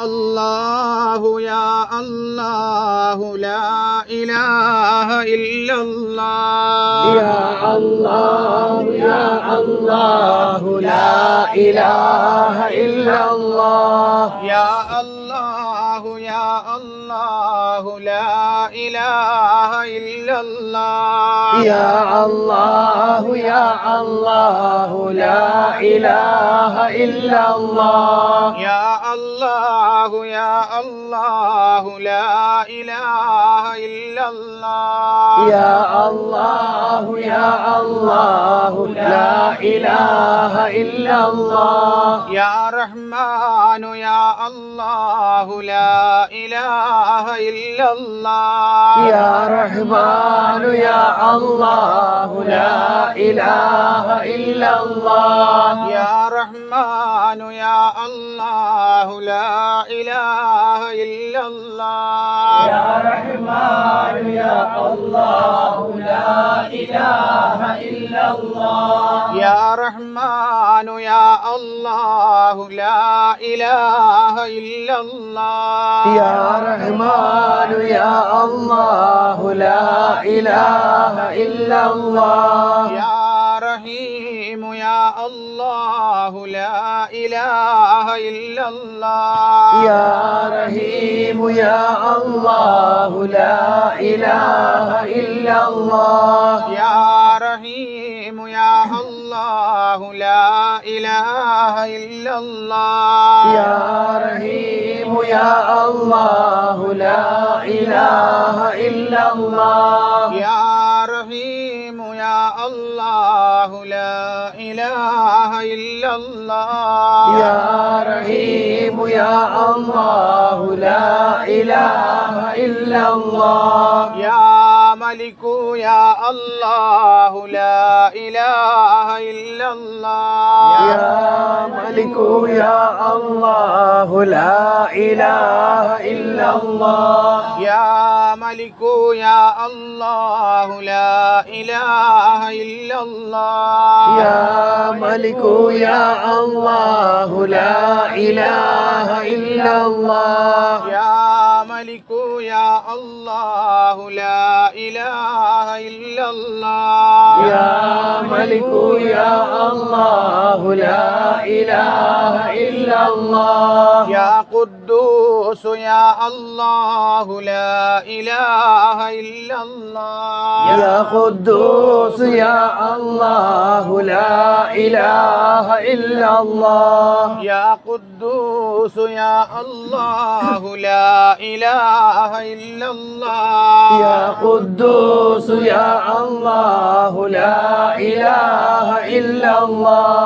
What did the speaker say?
الله يا الله لا إله إلا الله. يا الله يا الله لا إله إلا الله. يا الله يا الله. لا إله إلا الله. يا الله يا الله لا إله إلا الله. يا الله يا الله لا إله إلا الله. يا الله يا الله لا إله إلا الله. يا رحمن يا الله لا إله إلا الله. يا رحمن يا الله لا إله إلا الله. يا رحمن يا الله لا إله إلا الله. يا رحمن يا الله لا إله إلا الله. يا رحمن يا الله لا إله إلا الله. يا رحمن يا الله لا إله إلا الله. يا رحيم يا الله لا إله إلا الله. يا رحيم يا الله لا إله إلا الله. يا رحيم يا الله لا إله إلا الله. يا رحيم يا الله لا إله إلا الله. يا رحيم يا الله لا إله إلا الله. يا رحيم يا الله لا إله إلا الله. يا ملك يا الله لا إله إلا الله. يا ملك يا الله لا إله إلا الله. يا ملك يا الله لا إله إلا الله. يا ملك يا الله لا إله إلا الله. يا ملك يا الله لا إله إلا الله. يا ملك يا الله لا إله إلا الله. يا قدوس يا الله لا إله إلا الله. يا قدوس يا الله لا إله إلا الله. يا قدوس يا الله لا إله إلا الله. يا قدوس يا الله لا إله إلا الله